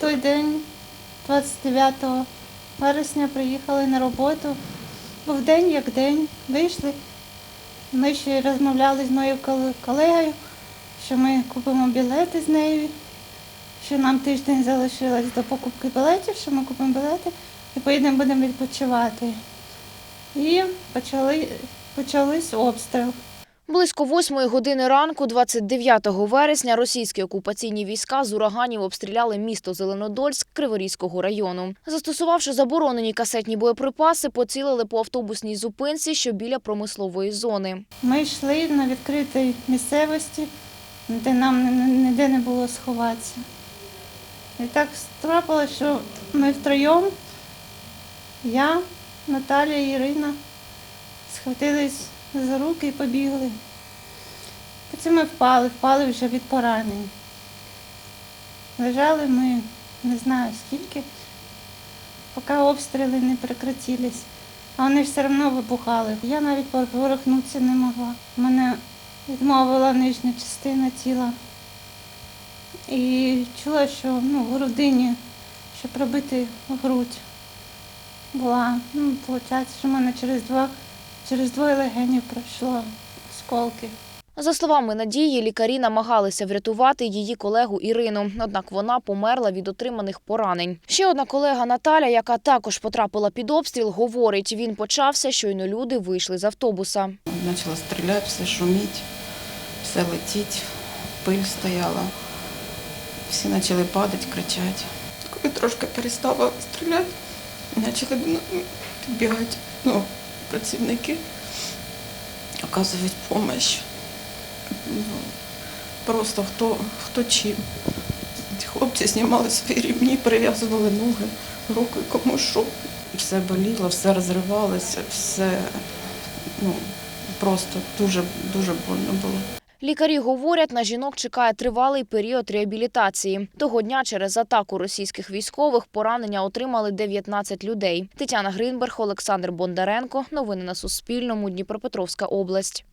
той день, 29 вересня, приїхали на роботу. Був день як день, вийшли. Ми ще розмовляли з моєю колегою, що ми купимо білети з нею, що нам тиждень залишилось до покупки білетів, що ми купимо білети і поїдемо будемо відпочивати. І почали, почались обстріл. Близько восьмої години ранку, 29 вересня, російські окупаційні війська з ураганів обстріляли місто Зеленодольськ Криворізького району. Застосувавши заборонені касетні боєприпаси, поцілили по автобусній зупинці, що біля промислової зони. Ми йшли на відкритій місцевості, де нам ні- ні- ніде не було сховатися. І так трапилося, що ми втроєм, я, Наталя і Ірина, схватились за руки і побігли. Потім ми впали, впали вже від поранень. Лежали ми не знаю скільки, поки обстріли не прекратились. А вони все одно вибухали. Я навіть поворухнутися не могла. Мене відмовила нижня частина тіла. І чула, що ну, в грудині, що пробити грудь була. Ну, виходить, що в мене через два, через двоє легенів пройшло осколки. За словами Надії, лікарі намагалися врятувати її колегу Ірину, однак вона померла від отриманих поранень. Ще одна колега Наталя, яка також потрапила під обстріл, говорить, він почався, щойно люди вийшли з автобуса. Почало стріляти, все шуміть, все летіть, пиль стояла. Всі почали падати, кричати. Коли трошки перестала стріляти, почали підбігати ну, працівники, оказують допомогу. Ну, просто хто, хто чим. Хлопці знімали свої рівні, прив'язували ноги, руки, кому що. Все боліло, все розривалося, все ну, просто дуже, дуже больно було. Лікарі говорять, на жінок чекає тривалий період реабілітації. Того дня через атаку російських військових поранення отримали 19 людей. Тетяна Гринберг, Олександр Бондаренко. Новини на Суспільному. Дніпропетровська область.